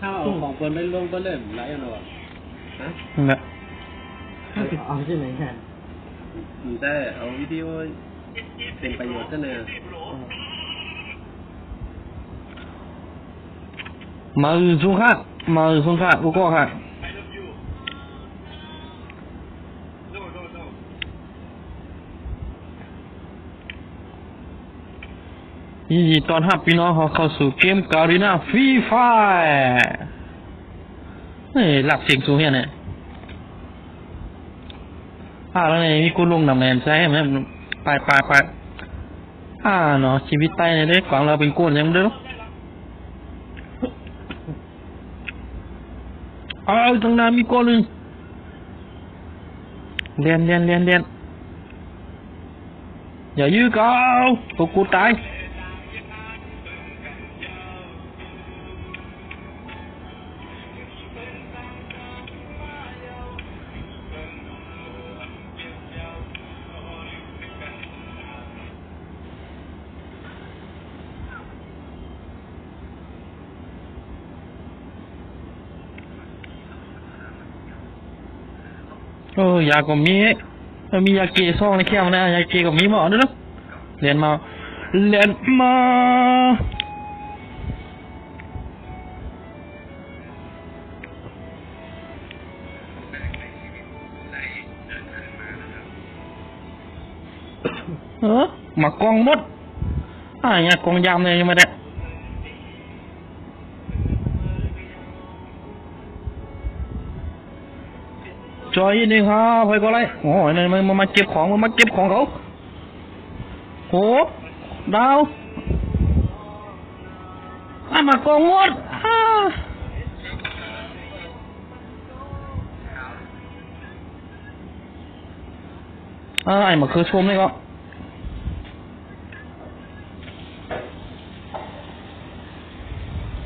ถ้าเอาของเปิ้นไปลงเปิ้นเล่นไรอันเนาะฮะนั่นแหละเอาเอาที่ไหนกันอืมแต่เอาวิดีโอเป็นประโยชน์ซะแน่มาอื่นสูงค่ะมาอื่นสูงค่ะกูก็ค่ะ ยินดีต้อนรับพี่น้องเขาเข้าสู่เกมการีนาฟรีไฟเฮ้ยหลักเสียงสูงเนี่ยเนี่ยอ่าแล้วเนี่ยมีกูลงนำแนมใช่ไหมไปไปไปอ่าเนาะชีวิตใต้เนี่ยเด็กของเราเป็นกูยังเด้อเอาตรงนั้นมีก้อนหนึ่งเรียนเรียนเรียนเรียนอย่ายื้อเกาตัวกูตาย โอ้ยาก็มีเออมียาเกซ่องในแก้วนะยาเกก็มีหมอด้วยนะเรียนมาเรียนมาเออมากองหมดอ่าเนี่ยกองยามเลยยังไม่ได้ จอยนี่ครับไปก็ไรโอ้ยนี่มันมาเก็บของมันมาเก็บของเขาโหดาวอะมากองงดอ่าอ่าไอ้มาคือชมนี่ก็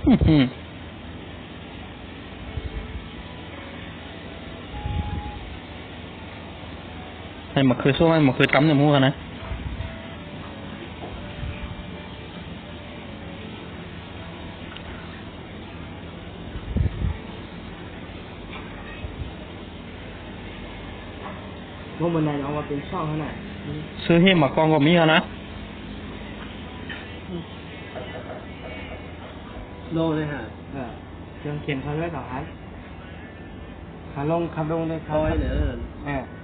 อื้อ หือให้มาเคยสู้ให้มาเคยตำในหมูกันนะพวกมันไหนน้องว่าเป็นช่องขนาดซื้อให้หมากองก็มีกันนะโลเลยฮะเออเครื่องเขียนเขาด้วยต่อครับขาลงขับลงเลยคครับอยเนี่ยเออมาสู้เข้าต้องมีพายุเนื้อนะมาสู้โอ้โหอื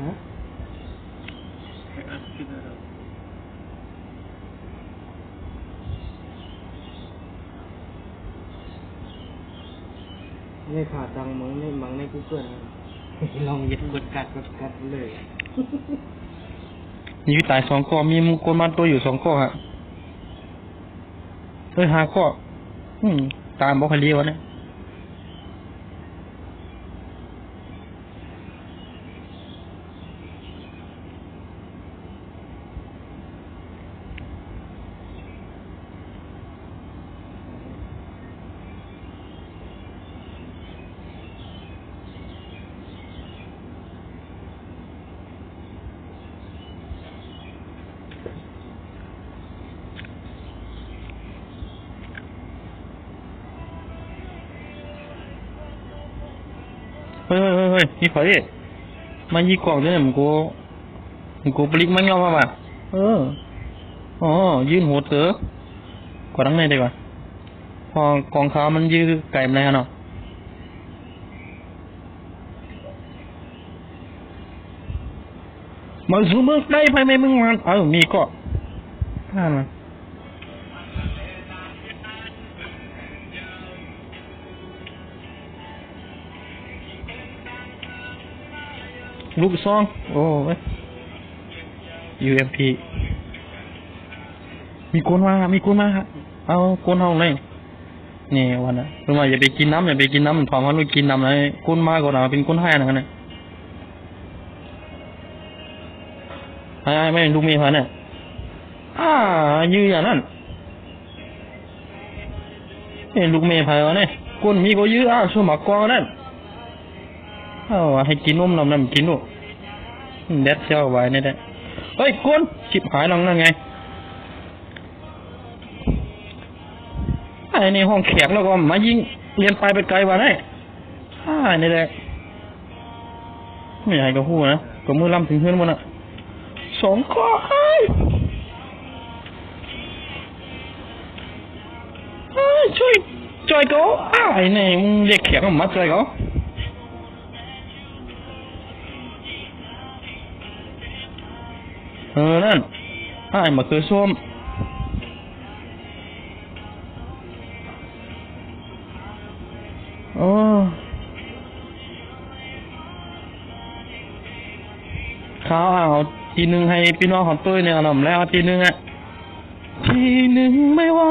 นี่ขาดดังมึงในมังในกูเกิลลองยึดกดกัดกดกัดเลยมีตายสองก้อมีมงคลมาตัวอยู่สองก้อฮะเฮ้ยหาก้อ อืม ตามบอกใครเรียวะเนี่ย เฮ้ยเฮ้ยเฮ้ยเฮ้ยมีไฟมายีกล่องด้วยเนี่ ยมึงกูมึงกูปลิกมันเงามาป่ะเอออ๋อยืนหัวเต๋อกว่าทั้งในดีกว่า พอกองขามันยืดไก่มาแล้วเนาะมาสูมึงได้ไปไหมมึงมันเออมีก็นั่นนะ ลูกซอง โอ้ย UMP มีคนมา มีคนมาครับเอาคนเอาเลยนี่วันน่ะเพิ่นว่าอย่าไปกินน้ำอย่าไปกินน้ำมันถอมมันไปกินน้ำเลยก้นมากกว่าน่ะเป็นก้นให้นะเนี่ยไอ้ไอ้ไม่เป็นลูกเมียพันเนี่ยอ่ายืนอย่างนั้นเป็นลูกเมียพันวะเนี่ยก้นมีก็ยื้ออ้าวช่วยหมากกวางนั่น เอาให้กินนุ่มนมน้ำกินดูเด็ดเจ้าไว้เนี่ยแหละเฮ้ยก้นชิบหายลองนั่นไงไอ้ในห้องแขกแล้วก็มายิงเรียนไปไปไกลว่าได้อ่านี่แหละไม่อยากให้ก็พูดนะก็มือล่ำถึงเพื่อนหมันอะสองข้อไอ้ไอ้ยช่วยจอยก็อ้าไอ้นี่มึงเรียกแขกมามาจอยก็ เออนั่นไอ้มาคือส้มโอ้ข้าวเอาทีหนึ่งให้พี่น้องของตุ้ยเนี่ยขนมแล้วทีหนึ่งอะ ทีหนึ่งไม่ไหว